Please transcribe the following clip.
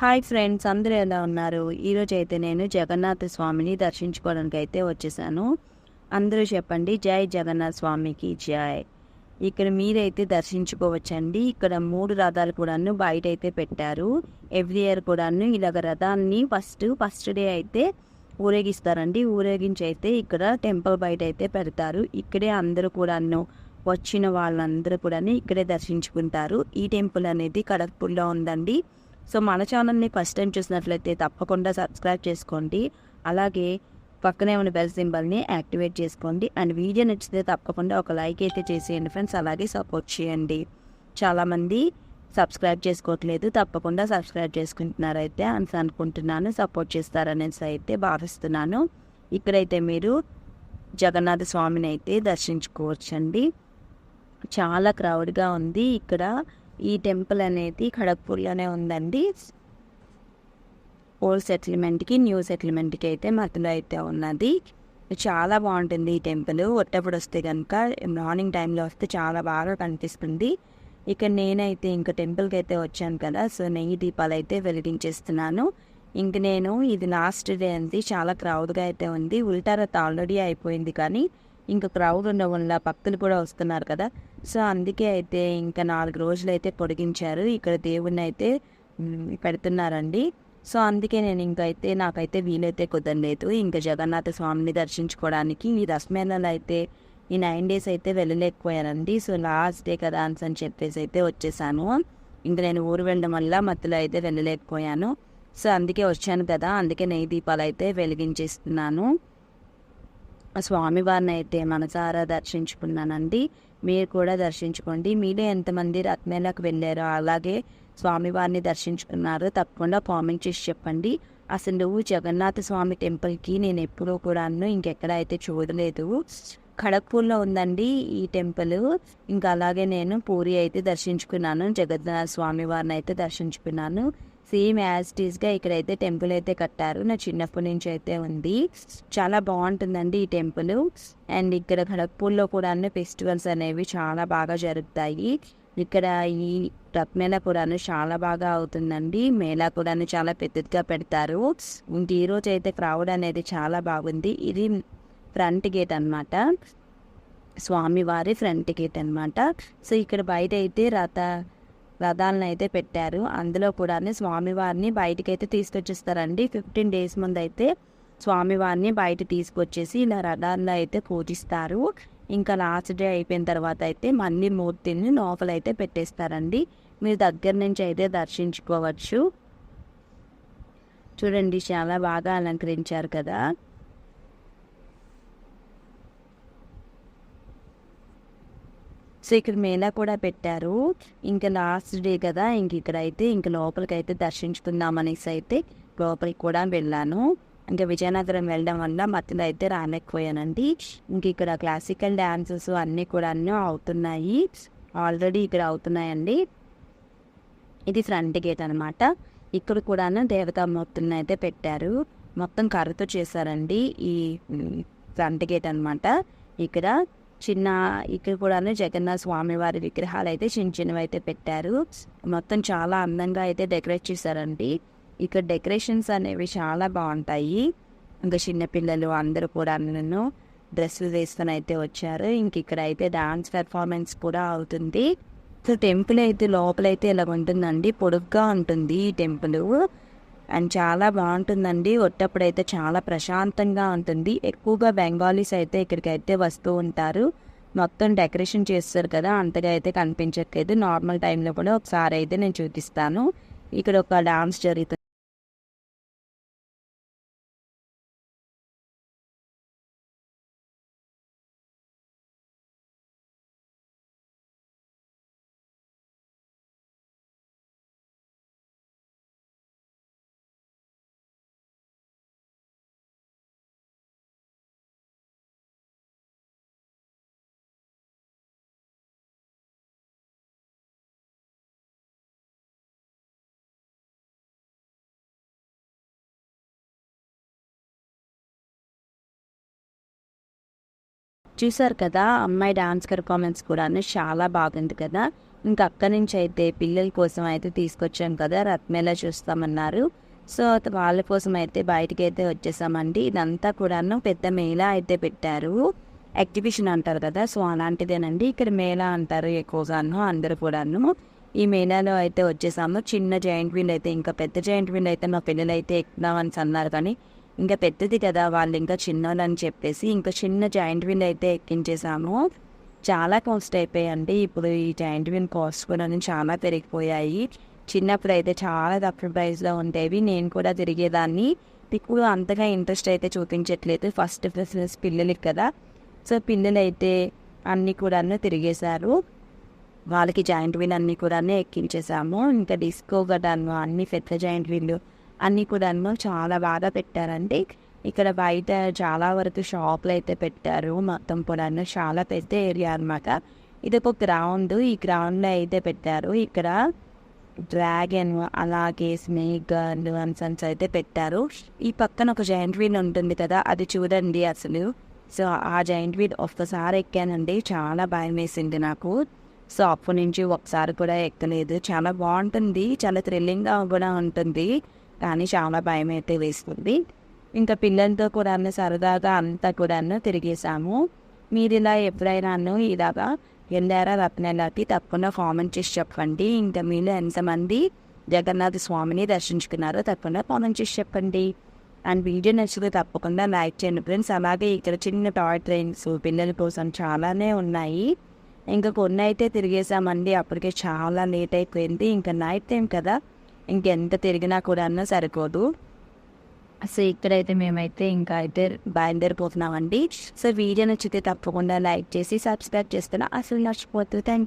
Hi friends అందరూ ఎలా ఉన్నారు? ఈరోజు అయితే నేను జగన్నాథ స్వామిని దర్శించుకోవడానికి అయితే వచ్చేసాను. అందరూ చెప్పండి జై జగన్నాథ స్వామికి జై. ఇక్కడ మీరైతే దర్శించుకోవచ్చండి. ఇక్కడ మూడు రథాలు కూడాను బయట అయితే పెట్టారు. ఎవ్రీ ఇయర్ కూడాను ఇలాగ రథాన్ని ఫస్ట్ ఫస్ట్ డే అయితే ఊరేగిస్తారండి. ఊరేగించి అయితే ఇక్కడ టెంపుల్ బయట అయితే పెడతారు. ఇక్కడే అందరూ కూడాను వచ్చిన వాళ్ళందరూ కూడా ఇక్కడే దర్శించుకుంటారు. ఈ టెంపుల్ అనేది కడక్పూర్లో ఉందండి. సో మన ఛానల్ని ఫస్ట్ టైం చూసినట్లయితే తప్పకుండా సబ్స్క్రైబ్ చేసుకోండి. అలాగే పక్కనే ఉన్న బెల్ సింబల్ని యాక్టివేట్ చేసుకోండి. అండ్ వీడియో నచ్చితే తప్పకుండా ఒక లైక్ అయితే చేసేయండి ఫ్రెండ్స్. అలాగే సపోర్ట్ చేయండి. చాలామంది సబ్స్క్రైబ్ చేసుకోవట్లేదు. తప్పకుండా సబ్స్క్రైబ్ చేసుకుంటున్నారైతే అని అనుకుంటున్నాను. సపోర్ట్ చేస్తారనేసి అయితే భావిస్తున్నాను. ఇక్కడైతే మీరు జగన్నాథ స్వామిని అయితే దర్శించుకోవచ్చండి. చాలా క్రౌడ్గా ఉంది ఇక్కడ. ఈ టెంపుల్ అనేది ఖడగ్పూర్లోనే ఉందండి. ఓల్డ్ సెటిల్మెంట్కి న్యూ సెటిల్మెంట్కి అయితే మధ్యలో అయితే ఉన్నది. చాలా బాగుంటుంది ఈ టెంపుల్. ఒట్టప్పుడు వస్తే కనుక మార్నింగ్ టైంలో వస్తే చాలా బాగా కనిపిస్తుంది. ఇక నేనైతే ఇంకా టెంపుల్కి అయితే వచ్చాను కదా సో నెయ్యి దీపాలు అయితే వెలిగించేస్తున్నాను. ఇంక నేను ఇది లాస్ట్ డే అంది చాలా క్రౌడ్గా అయితే ఉంది. ఉల్టారత్ ఆల్రెడీ అయిపోయింది కానీ ఇంకా క్రౌడ్ ఉండడం వల్ల భక్తులు కూడా వస్తున్నారు కదా. సో అందుకే అయితే ఇంకా నాలుగు రోజులు అయితే పొడిగించారు. ఇక్కడ దేవుణ్ణి అయితే పెడుతున్నారండి. సో అందుకే నేను ఇంకైతే నాకైతే వీలైతే కుదరలేదు. ఇంకా జగన్నాథ స్వామిని దర్శించుకోవడానికి ఈ దశమేళలో అయితే ఈ నైన్ డేస్ అయితే వెళ్ళలేకపోయానండి. సో లాస్ట్ డే కదా అని చెప్పేసి అయితే వచ్చేసాను. ఇంకా నేను ఊరు వెళ్ళడం వల్ల మధ్యలో అయితే వెళ్ళలేకపోయాను. సో అందుకే వచ్చాను కదా. అందుకే నెయ్యి దీపాలు అయితే వెలిగించేస్తున్నాను. స్వామివారిని అయితే మనసారా దర్శించుకున్నానండి. మీరు కూడా దర్శించుకోండి. మీరే ఎంతమంది రత్మేలకు వెళ్ళారో అలాగే స్వామివారిని దర్శించుకున్నారో తప్పకుండా కామెంట్ చేసి చెప్పండి. అసలు నువ్వు జగన్నాథ స్వామి టెంపుల్కి నేను ఎప్పుడూ కూడాను ఇంకెక్కడ అయితే చూడలేదు. ఖడగ్పూర్లో ఉందండి ఈ టెంపుల్. ఇంకా అలాగే నేను పూరి అయితే దర్శించుకున్నాను. జగన్నాథ స్వామి వారిని అయితే దర్శించుకున్నాను. సేమ్ యాజ్ టీస్గా ఇక్కడైతే టెంపుల్ అయితే కట్టారు. నా చిన్నప్పటి నుంచి అయితే ఉంది. చాలా బాగుంటుందండి ఈ టెంపుల్. అండ్ ఇక్కడ ఖడగ్పూర్లో కూడా అన్ని ఫెస్టివల్స్ అనేవి చాలా బాగా జరుగుతాయి. ఇక్కడ ఈ రథ్ మేళా కూడాను చాలా బాగా అవుతుందండి. మేళా కూడాను చాలా పెద్దదిగా పెడతారు. ఇంక ఈ రోజు అయితే క్రౌడ్ అనేది చాలా బాగుంది. ఇది ఫ్రంట్ గేట్ అన్నమాట. స్వామివారి ఫ్రంట్ గేట్ అన్నమాట. సో ఇక్కడ బయట అయితే రథ రథాలను అయితే పెట్టారు. అందులో కూడా స్వామివారిని బయటకి అయితే తీసుకొచ్చేస్తారండి. ఫిఫ్టీన్ డేస్ ముందు అయితే స్వామివారిని బయట తీసుకొచ్చేసి ఇలా రథాల్లో అయితే పూజిస్తారు. ఇంకా లాస్ట్ డే అయిపోయిన తర్వాత అయితే మళ్ళీ మూర్తిని లోపలైతే పెట్టేస్తారండి. మీరు దగ్గర నుంచి అయితే దర్శించుకోవచ్చు. చూడండి చాలా బాగా అలంకరించారు కదా. సో ఇక్కడ మేళా కూడా పెట్టారు. ఇంకా లాస్ట్ డే కదా ఇంక ఇక్కడ అయితే ఇంక లోపలికి అయితే దర్శించుకుందాం అనేసి అయితే లోపలికి కూడా వెళ్ళాను. ఇంకా విజయనగరం వెళ్ళడం వల్ల మధ్యలో అయితే రాలేకపోయానండి. ఇంక ఇక్కడ క్లాసికల్ డ్యాన్సెస్ అన్నీ కూడా అన్నీ అవుతున్నాయి. ఆల్రెడీ ఇక్కడ అవుతున్నాయండి. ఇది ఫ్రంట్ గేట్ అనమాట ఇక్కడ కూడాను దేవతామూర్తులను అయితే పెట్టారు. మొత్తం కర్రతో చేశారండి ఈ ఫ్రంట్ గేట్ అనమాట ఇక్కడ చిన్న ఇక్కడ కూడాను జగన్నాథ స్వామి వారి విగ్రహాలు అయితే చిన్న చిన్నవి అయితే పెట్టారు. మొత్తం చాలా అందంగా అయితే డెకరేట్ చేశారండి. ఇక్కడ డెకరేషన్స్ అనేవి చాలా బాగుంటాయి. ఇంకా చిన్నపిల్లలు అందరూ కూడా నన్ను డ్రెస్సులు వేసుకొని అయితే వచ్చారు. ఇంక ఇక్కడ అయితే డాన్స్ పెర్ఫార్మెన్స్ కూడా అవుతుంది. సో టెంపుల్ అయితే లోపలైతే ఇలా ఉంటుందండి. పొడుగ్గా ఉంటుంది ఈ టెంపుల్. అండ్ చాలా బాగుంటుందండి. ఒట్టప్పుడైతే చాలా ప్రశాంతంగా ఉంటుంది. ఎక్కువగా బెంగాలీస్ అయితే ఇక్కడికి అయితే వస్తూ ఉంటారు. మొత్తం డెకరేషన్ చేస్తారు కదా అంతగా అయితే కనిపించట్లేదు. నార్మల్ టైంలో కూడా ఒకసారి అయితే నేను చూపిస్తాను. ఇక్కడ ఒక డాన్స్ జరుగుతుంది. చూసారు కదా అమ్మాయి డాన్స్ పెర్ఫార్మెన్స్ కూడా చాలా బాగుంది కదా. ఇంకా అక్కడి నుంచి అయితే పిల్లల కోసం అయితే తీసుకొచ్చాం కదా రత్మేళ చూస్తామన్నారు. సో వాళ్ళ కోసం అయితే బయటికి అయితే వచ్చేసామండి. ఇదంతా కూడాను పెద్ద మేళా అయితే పెట్టారు. ఎగ్జిబిషన్ అంటారు కదా సో అలాంటిదేనండి. ఇక్కడ మేళా అంటారు ఎక్కువగాను అందరు కూడాను. ఈ మేళాలో అయితే వచ్చేసాము. చిన్న జాయింట్ వీల్ అయితే ఇంకా పెద్ద జాయింట్ వీల్ అయితే మా పిల్లలు అయితే ఎక్కుదామని అన్నారు కానీ ఇంకా పెద్దది కదా వాళ్ళు ఇంకా చిన్నోళ్ళని చెప్పేసి ఇంకా చిన్న జాయింట్ విన్ అయితే ఎక్కించేసాము. చాలా కాస్ట్ అయిపోయాయండి. ఇప్పుడు ఈ జాయింట్ విన్ కాస్ట్ కూడా చాలా పెరిగిపోయాయి. చిన్నప్పుడు అయితే చాలా తక్కువ ప్రైస్లో ఉండేవి. నేను కూడా తిరిగేదాన్ని. ఇప్పుడు అంతగా ఇంట్రెస్ట్ అయితే చూపించట్లేదు. ఫస్ట్ ప్రిఫరెన్స్ పిల్లలకి కదా. సో పిల్లలు అయితే అన్నీ కూడా తిరిగేశారు. వాళ్ళకి జాయింట్ వీల్ అన్నీ కూడా ఎక్కించేసాము. ఇంకా డిస్కో గటాను అన్ని పెద్ద జాయింట్ వీళ్ళు అన్నీ కూడా చాలా బాగా పెట్టారండి. ఇక్కడ బయట చాలా వరకు షాపులు అయితే పెట్టారు. మొత్తం కూడా చాలా పెద్ద ఏరియా అనమాట ఇది ఒక గ్రౌండ్ ఈ గ్రౌండ్లో అయితే పెట్టారు. ఇక్కడ డ్రాగన్ అలాగే స్నేక్ అన్సన్స్ అయితే పెట్టారు. ఈ పక్కన ఒక జాయింట్ వీల్ ఉంటుంది కదా అది చూడండి అసలు. సో ఆ జాయింట్ వీల్ ఒక్కసారి ఎక్కానండి. చాలా భయం వేసింది నాకు. సో అప్పటి నుంచి ఒకసారి కూడా ఎక్కలేదు. చాలా బాగుంటుంది. చాలా థ్రిల్లింగ్గా కూడా ఉంటుంది. కానీ చాలా భయం అయితే వేస్తుంది. ఇంకా పిల్లలతో కూడా సరదాగా అంతా కూడా తిరిగేసాము మీరు ఇలా ఎప్పుడైనాను ఇలాగా వెళ్ళారా రత్నాలకి తప్పకుండా కామెంట్ చేసి చెప్పండి. ఇంకా మీరు ఎంతమంది జగన్నాథ స్వామిని దర్శించుకున్నారో తప్పకుండా కామెంట్ చేసి చెప్పండి. అండ్ వీడియో నచ్చితే తప్పకుండా లైక్ చేయండి ఫ్రెండ్స్. అలాగే ఇక్కడ చిన్న టాయ్ ట్రైన్స్ పిల్లల కోసం చాలానే ఉన్నాయి. ఇంకా కొన్ని అయితే తిరిగేసామండి అప్పటికే చాలా లేట్ అయిపోయింది. ఇంకా నైట్ టైం కదా. ఇంకెంత తిరిగినా కూడా సరిపోదు. సో ఇక్కడైతే మేమైతే ఇంకా అయితే బయలుదేరిపోతున్నామండి. సో వీడియో నచ్చితే తప్పకుండా లైక్ చేసి సబ్స్క్రైబ్ చేస్తున్నా అసలు నచ్చిపోతుంది థ్యాంక్